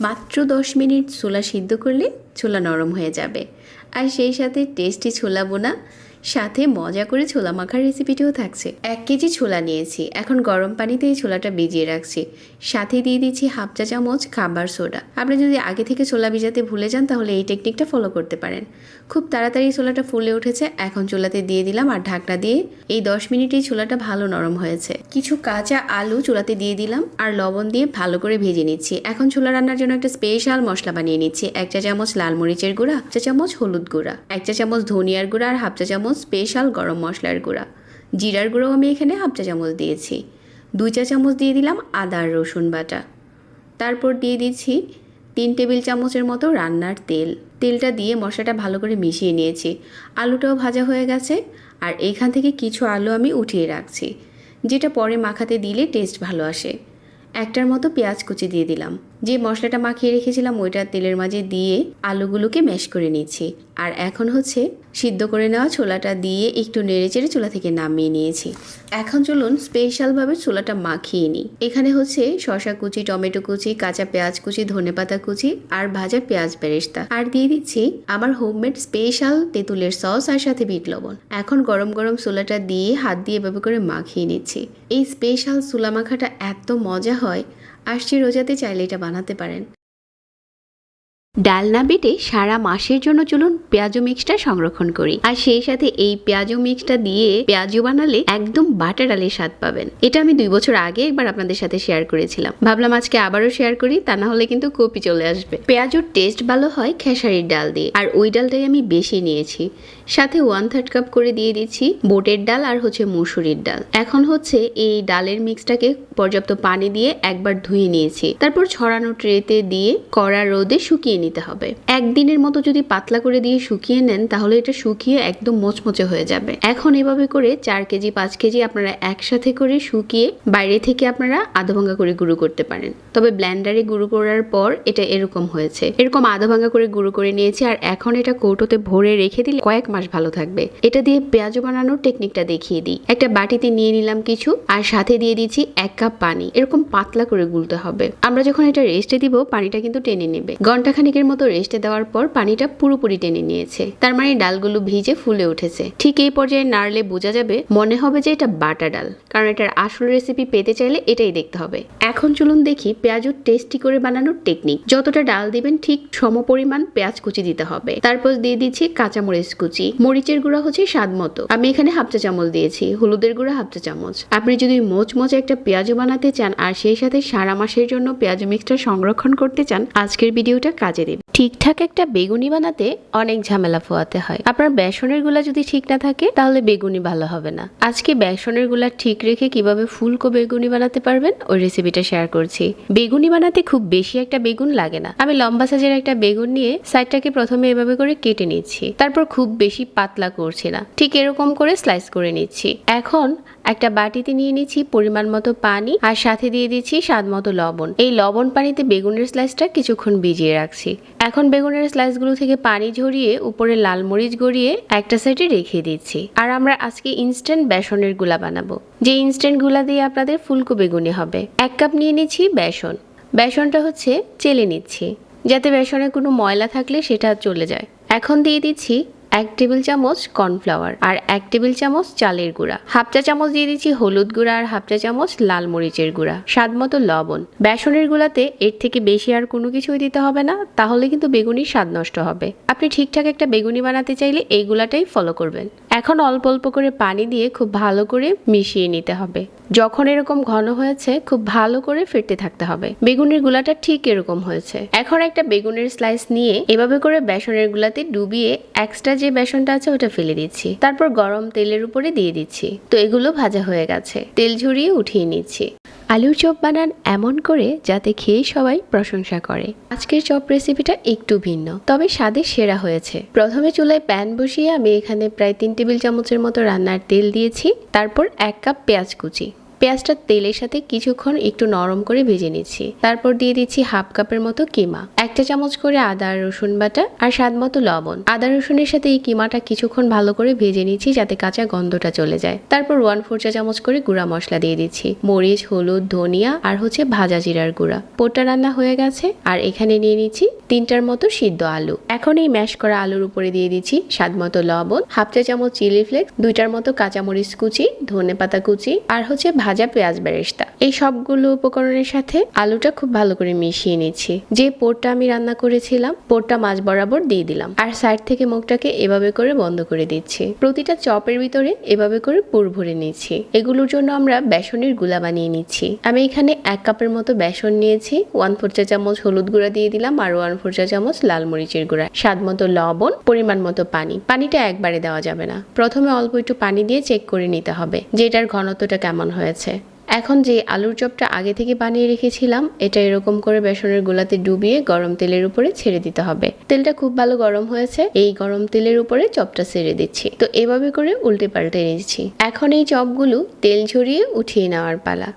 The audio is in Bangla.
মাত্র দশ মিনিট ছোলা সিদ্ধ করলে ছোলা নরম হয়ে যাবে। আর সেই সাথে টেস্টি ছোলা বোনা সাথে মজা করে ছোলা মাখার রেসিপিটিও থাকছে। এক কেজি ছোলা নিয়েছি। এখন গরম পানিতে এই ছোলাটা ভিজিয়ে রাখছি। সাথে দিয়ে দিচ্ছি হাফ চা চামচ খাবার সোডা। আপনি যদি আগে থেকে ছোলা ভিজাতে ভুলে যান, তাহলে এই টেকনিকটা ফলো করতে পারেন। খুব তাড়াতাড়ি ছোলাটা ফুলে উঠেছে। এখন চুলাতে দিয়ে দিলাম আর ঢাকনা দিয়ে এই দশ মিনিটেই ছোলাটা ভালো নরম হয়েছে। কিছু কাঁচা আলু চুলাতে দিয়ে দিলাম আর লবণ দিয়ে ভালো করে ভেজে নিচ্ছি। এখন ছোলা রান্নার জন্য একটা স্পেশাল মশলা বানিয়ে নিচ্ছি। এক চা চামচ লাল মরিচের গুঁড়া চা চামচ হলুদ গুঁড়া, এক চা চামচ ধনিয়ার গুঁড়া আর হাফ চা চামচ স্পেশাল গরম মশলার গুঁড়া। জিরার গুঁড়োও আমি এখানে হাফ চা চামচ দিয়েছি। দুই চা চামচ দিয়ে দিলাম আদা রসুন বাটা। তারপর দিয়ে দিচ্ছি তিন টেবিল চামচের মতো রান্নার তেল। তেলটা দিয়ে মশলাটা ভালো করে মিশিয়ে নিয়েছি। আলুটাও ভাজা হয়ে গেছে আর এখান থেকে কিছু আলু আমি উঠিয়ে রাখছি। যেটা পরে মাখাতে দিলে টেস্ট ভালো আসে। একটার মতো পেঁয়াজ কুচি দিয়ে দিলাম। যে মশলাটা মাখিয়ে রেখেছিলাম, ওইটা তেলের মাঝে দিয়ে আলুগুলোকে ম্যাশ করে নিচ্ছি আর এখন হচ্ছে সিদ্ধ করে নেওয়া ছোলাটা দিয়ে একটু নেড়ে চেড়ে চুলা থেকে নামিয়ে নিয়েছি। এখন চলুন স্পেশালভাবে ছোলাটা মাখিয়ে নিই। এখানে হচ্ছে শসা কুচি, টমেটো কুচি, কাঁচা পেঁয়াজ কুচি ধনেপাতা কুচি আর ভাজা পেঁয়াজ বেরেস্তা। আর দিয়ে দিচ্ছি আমার হোমমেড স্পেশাল তেঁতুলের সস আর সাথে বিট লবণ। এখন গরম গরম ছোলাটা দিয়ে হাত দিয়ে এভাবে করে মাখিয়ে নিচ্ছি। এই স্পেশাল ছোলা মাখাটা এত মজা হয় আসছে রোজাতে চাইলে এটা বানাতে পারেন। ডাল না বেটে সারা মাসের জন্য চলুন পেঁয়াজু মিক্সটা সংরক্ষণ করি। আর সেই সাথে এই পেঁয়াজু মিক্সটা দিয়ে পেঁয়াজু বানালে একদম বাটা ডালের স্বাদ পাবেন। এটা আমি দুই বছর আগে একবার আপনাদের সাথে শেয়ার করেছিলাম। ভাবলাম আজকে আবারও শেয়ার করি, তা না হলে কিন্তু কপি চলে আসবে। পেঁয়াজুর টেস্ট ভালো হয় খেসারির ডাল দিয়ে। আর ওই ডালটাই আমি বেশি নিয়েছি। সাথে ওয়ান থার্ড কাপ করে দিয়ে দিচ্ছি বোটের ডাল আর হচ্ছে মুসুরির ডাল। এখন হচ্ছে এই ডালের মিক্সটাকে পর্যাপ্ত পানি দিয়ে একবার ধুয়ে নিয়েছি। তারপর ছড়ানো ট্রেতে দিয়ে কড়া রোদে শুকিয়ে নিতে হবে। একদিনের মতো যদি পাতলা করে দিয়ে শুকিয়ে নেন, তাহলে এটা শুকিয়ে একদম মোচমোচে হয়ে যাবে। এখন এভাবে করে চার কেজি, পাঁচ কেজি আপনারা একসাথে করে শুকিয়ে বাইরে থেকে আপনারা আধা ভাঙ্গা করে গুঁড়ো করতে পারেন। তবে ব্ল্যান্ডারে গুঁড়ো করার পর এটা এরকম হয়েছে। এরকম আধা ভাঙ্গা করে গুঁড়ো করে নিয়েছি আর এখন এটা কৌটোতে ভরে রেখে দিলে কয়েক মাস ভালো থাকবে। এটা দিয়ে পেঁয়াজ বানানোর টেকনিকটা দেখিয়ে দিই। একটা বাটিতে নিয়ে নিলাম কিছু, আর সাথে দিয়ে দিচ্ছি এক কাপ পানি। এরকম পাতলা করে গুলতে হবে। আমরা যখন এটা রেস্টে দিব, পানিটা কিন্তু টেনে নেবে। ঘণ্টা খানিকের মতো রেস্টে দেওয়ার পর পানিটা পুরোপুরি টেনে নিয়েছে। তার মানে ডালগুলো ভিজে ফুলে উঠেছে। ঠিক এই পর্যায়ে নাড়লে বোঝা যাবে, মনে হবে যে এটা বাটা ডাল। কারণ এটার আসল রেসিপি পেতে চাইলে এটাই দেখতে হবে। এখন চলুন দেখি পেঁয়াজুর টেস্টি করে বানানোর টেকনিক যতটা ডাল দিবেন, ঠিক সম পরিমাণ পেঁয়াজ কুচি দিতে হবে। তারপর দিয়ে দিচ্ছি কাঁচামরিচ কুচি। মরিচের গুঁড়া হচ্ছে স্বাদ মতো। আমি এখানে হাফ চা চামচ দিয়েছি, হলুদের গুঁড়া হাফ চা চামচ। আপনি যদি মোচমোচ একটা পেঁয়াজু বানাতে চান আর সেই সাথে সারা মাসের জন্য পেঁয়াজ মিক্সটা সংরক্ষণ করতে চান, আজকের ভিডিওটা কাজে দেবে। ঠিকঠাক একটা বেগুনি বানাতে অনেক ঝামেলা ফোয়াতে হয়। আপনার বেসনেরগুলা যদি ঠিক না থাকে, তাহলে বেগুনি ভালো হবে না। আজকে বেসনেরগুলা ঠিক রেখে কীভাবে ফুলকো বেগুনি বানাতে পারবেন, ওই রেসিপিটা শেয়ার করছি। বেগুনি বানাতে খুব বেশি একটা বেগুন লাগে না। আমি লম্বা সাইজের একটা বেগুন নিয়ে সাইডটাকে প্রথমে এভাবে করে কেটে নিচ্ছি। তারপর খুব বেশি পাতলা করছি না। ঠিক এরকম করে স্লাইস করে নিচ্ছি। এখন একটা বাটিতে নিয়ে নিচ্ছি পরিমাণ মতো পানি আর সাথে দিয়ে দিচ্ছি স্বাদ মতো লবণ। এই লবণ পানিতে বেগুনের স্লাইসটা কিছুক্ষণ ভিজিয়ে রাখছি। এখন বেগুনের স্লাইসগুলো থেকে পানি ঝরিয়ে উপরে লাল মরিচ গড়িয়ে একটা সাইডে রেখে দিচ্ছি। আর আমরা আজকে ইনস্ট্যান্ট বেসনেরগুলা বানাবো। যে ইনস্ট্যান্টগুলা দিয়ে আপনাদের ফুলকো বেগুনি হবে। এক কাপ নিয়ে নিচ্ছি বেসন। বেসনটা হচ্ছে চেলে নিচ্ছি। যাতে বেসনে কোনো ময়লা থাকলে সেটা চলে যায়। এখন দিয়ে দিচ্ছি এক টেবিল চামচ কর্নফ্লাওয়ার আর এক টেবিল চামচ চালের গুঁড়া। হাফ চা চামচ দিয়ে দিচ্ছি হলুদ গুঁড়া আর হাফ চা চামচ লাল মরিচের গুঁড়া। স্বাদ মতো লবণ। বেসনের গুঁড়াতে এর থেকে বেশি আর কোনো কিছুই দিতে হবে না, তাহলে কিন্তু বেগুনির স্বাদ নষ্ট হবে। আপনি ঠিকঠাক একটা বেগুনি বানাতে চাইলে এই গুলাটাই ফলো করবেন। এখন অল্প অল্প করে পানি দিয়ে খুব ভালো করে মিশিয়ে নিতে হবে। যখন এরকম ঘন হয়েছে, খুব ভালো করে ফিরতে থাকতে হবে। বেগুনের গুলাটা ঠিক এরকম হয়েছে। এখন একটা বেগুনের স্লাইস নিয়ে এভাবে করে বেসনের গুলাতে ডুবিয়ে এক্সট্রা যে বেসনটা আছে, ওটা ফেলে দিচ্ছি। তারপর গরম তেলের উপরে দিয়ে দিচ্ছি। তো এগুলো ভাজা হয়ে গেছে। তেল ঝরিয়ে উঠিয়ে নিচ্ছি। আলুর চপ বানান এমন করে যাতে খেয়ে সবাই প্রশংসা করে। আজকের চপ রেসিপিটা একটু ভিন্ন, তবে স্বাদে সেরা হয়েছে। প্রথমে চুলায় প্যান বসিয়ে আমি এখানে প্রায় তিন টেবিল চামচের মতো রান্নার তেল দিয়েছি, তারপর এক কাপ পেঁয়াজ কুচি। পেঁয়াজটা তেলের সাথে কিছুক্ষণ একটু নরম করে ভেজে নিচ্ছি। তারপর দিয়ে দিচ্ছি হাফ কাপের মতো কিমা। একটা চামচ করে আদা, রসুন বাটা আর স্বাদ মতো লবণ। আদা, রসুনের সাথে এই কিমাটা কিছুক্ষণ ভালো করে ভেজে নিচ্ছি যাতে কাঁচা গন্ধটা চলে যায়। তারপর ওয়ান ফোর চা চামচ করে গুঁড়া মশলা দিয়ে দিচ্ছি। মরিচ, হলুদ, ধনিয়া আর হচ্ছে ভাজা জিরার গুঁড়া। পোটটা রান্না হয়ে গেছে আর এখানে নিয়ে নিচ্ছি তিনটার মতো সিদ্ধ আলু। এখন এই ম্যাশ করা আলুর উপরে দিয়ে দিচ্ছি স্বাদ মতো লবণ, হাফ চা চামচ চিলি ফ্লেক্স, দুইটার মতো কাঁচামরিচ কুচি ধনে পাতা কুচি আর হচ্ছে ভাজা পেঁয়াজ বেরেস্তা। এই সবগুলো উপকরণের সাথে আলুটা খুব ভালো করে মিশিয়ে নিচ্ছি। যে পোরটা আমি রান্না করেছিলাম পোরটা মাছ বরাবর দিয়ে দিলাম। আর সাইড থেকে মুখটাকে এভাবে করে বন্ধ করে দিচ্ছি। প্রতিটা চপের ভিতরে এভাবে করে পুর ভরে নিচ্ছি। এগুলোর জন্য আমরা বেসনেরগুলা বানিয়ে নিচ্ছি। আমি এখানে এক কাপের মতো বেসন নিয়েছি। ওয়ান ফোর চা চামচ হলুদ গুঁড়া দিয়ে দিলাম আর ওয়ান ফোর চা চামচ লাল মরিচের গুঁড়া। স্বাদ মতো লবণ, পরিমাণ মতো পানি। পানিটা একবারে দেওয়া যাবে না। প্রথমে অল্প একটু পানি দিয়ে চেক করে নিতে হবে যে এটার ঘনত্বটা কেমন হয়েছে। এখন যে আলুর চপটা আগে থেকে বানিয়ে রেখেছিলাম, এটা এরকম করে বেসনের গোলাতে ডুবিয়ে গরম তেলের উপরে ছেড়ে দিতে হবে। তেলটা খুব ভালো গরম হয়েছে, এই গরম তেলের উপরে চপটা ছেড়ে দিচ্ছি। তো এভাবে করে উল্টে পাল্টে নিচ্ছি এখন এই চপগুলো তেল ঝরিয়ে উঠিয়ে নেওয়ার পালা।